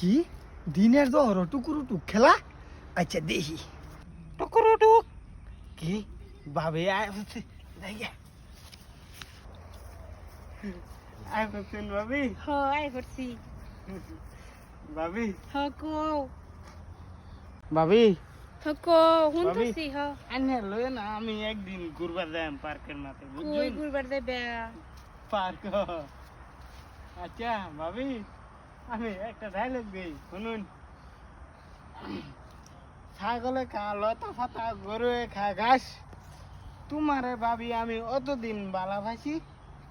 কি? দিনের দর টুকুরুটুক খেলা? আচ্ছা দেখি। টুকুরু টুক। কি? বাবে আয় হচ্ছেন ভাবি হয় হকো হ আনে লয়ে না আমি একদিন ঘুরবার যাই পার্কের মাঠে কই বুঝছেন গুরবার পার্ক আচ্ছা ভাবি আমি একটা ডায়লগ দিই, শুনুন। ছাগলে খা লতা ফাতা গরুয়ে খা ঘাস। তোমারে ভাবি আমি অতদিন বালা ভাসি,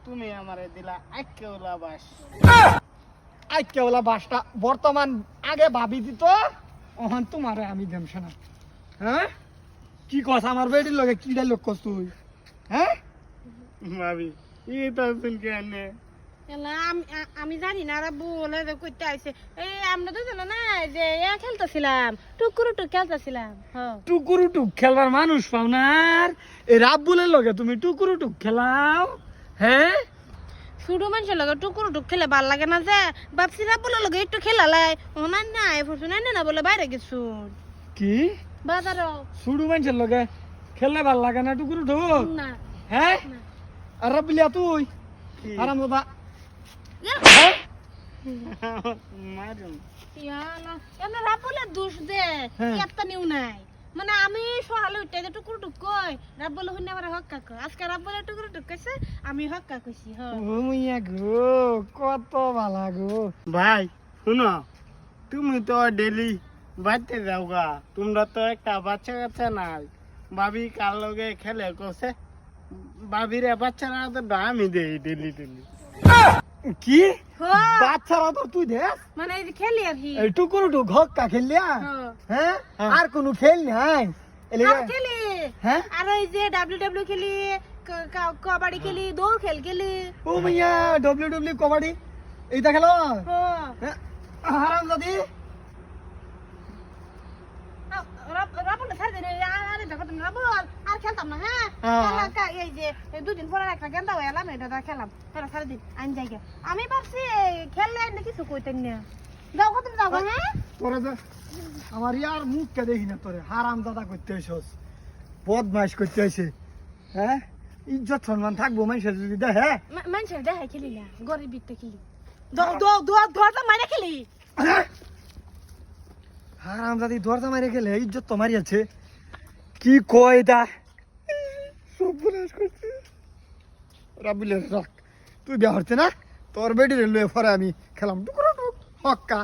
তুমি আমারে দিলা আইকেওলা বাস। আইকেওলা বাসটা বর্তমান আগে ভাবি দিত, ওহন তোমারে আমি দেম শোনা হ্যাঁ? কি কস আমার বেটির লগে, কি ডায়লগ কস তুই? হ্যাঁ? ভাবি, ই তো শুন কেনে? এলা আমি জানি না রে বলে যে কইতে আইছে। এই আমরা তো জানো না যে এ খেলতেছিলাম টুকুরু টুক খেলতেছিলাম টুকুরু টুক খেলবার মানুষ পাও না আর? এই রাব্বুলের লগে তুমি টুকুরু টুক খেলাও হ্যাঁ ছোট মানুষের লগে টুকুরু টুক খেলে ভালো লাগে না যে বাপসিরা বলে লগে একটু খেলালাই। ওনার নাই ফুরছুন নাই না বলে বাইরে গেছু। কি? বাজারও। সুডু মানুষের লগে খেললে ভালো লাগে না টুকুরু টুক না। হ্যাঁ না। আর রাব্বিলিয়া তুই? আরাম বাবা। মানে আমি সকালে উঠে যে টুকুর টুক কই রাবুলে হুনে আমার হক্কা কই। আজকে রাবুলে টুকুর টুক কইছে আমি হক্কা কইছি হ। ঘুমিয়া গো কত ভালা গো। ভাই শুনো তুমি তো ডেলি বাড়তে যাও গা তোমরা তো একটা বাচ্চা কাচ্চা নাই। ভাবি কার লগে খেলে কসে ভাবিরে বাচ্চারা তো আমি দেই ডেলি ডেলি। কি? হ বাচ্চারা তো তুই দে মানে এই যে খেলি আর কি। এই টুকুরু টুক হক্কা খেললিয়া হ্যাঁ? আর কোনো খেল নাই। খেলি। হ্যাঁ? আর ওই যে ডাব্লিউ ডাব্লিউ খেলি কবাডি খেলি দৌড় খেল খেলি। ও মাইয়া ডব্লিউ ডব্লিউ কবাডি। এইটা খেলো? হ্যাঁ। হারাম দাদি রাবুলে ছাড় দে আরে দেখো তুমি আর খেলতাম না হ্যাঁ? হ্যাঁ। এই যে দুদিন পরে একটা গেন্দা হয়ে এলাম এটা খেলাম। আমি ভাবছি এই খেললে আইন কিছু কইতেন না। যাও কত যাও গো, হ্যাঁ? তোরে যে আমার ইয়ার মুখকে দেখি না তোরে। হারাম দাদা করতে হইছস বদমাইশ করতে হইছে। হ্যাঁ? ইজ্জত সম্মান থাকব মানুষের যদি দেখে মা- মানুষের দেখাই খেলি না গরিব খেলি। দৌ দৌ দৌ মারে খেলি। হারাম দাদি দরজা মারে গেলে ইজ্জত তো মারিয়াছে কি কয় এটা? সর্বনাশ করছে রাবিলে রাখ তুই বিয়া হচ্ছে না? তোর বেডিরে লয়ে ফরে আমি খেলাম। টুকরো টুক হক্কা